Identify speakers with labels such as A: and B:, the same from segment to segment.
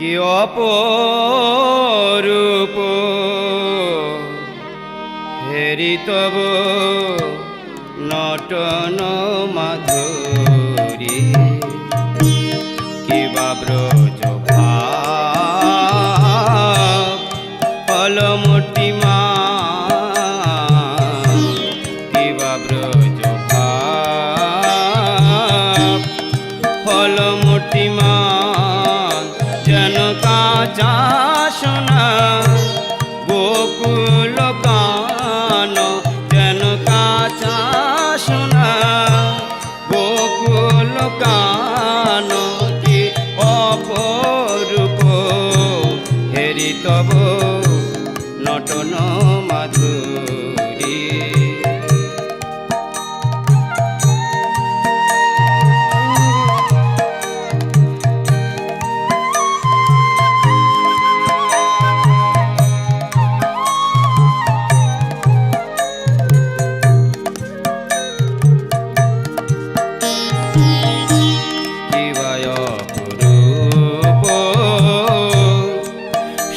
A: কি অপরূপ? হেরি তব নটন মাধুরী। কিবা ব্রজ ভাব, ফলমূর্তি মা। কিবা ব্রজ ভাব, ফলমূর্তি সোনা গোকুল কান যেন কাঁচা সোনা। গোকুল কান কি অপরূপ। হেরি তব নটন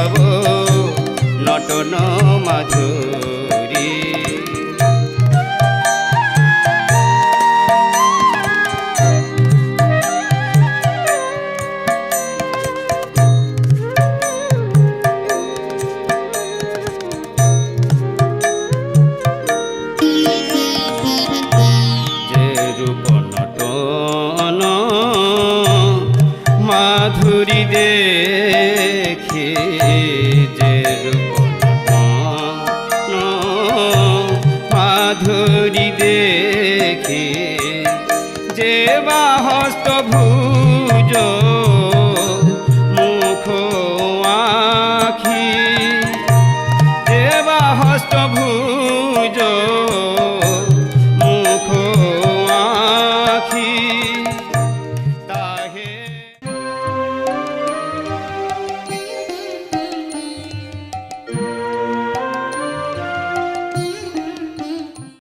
A: তব নটন মাধুরী। যে রূপ নটন মাধুরী দেখে যে মাধুরী দেখে যে বা হস্ত ভুজ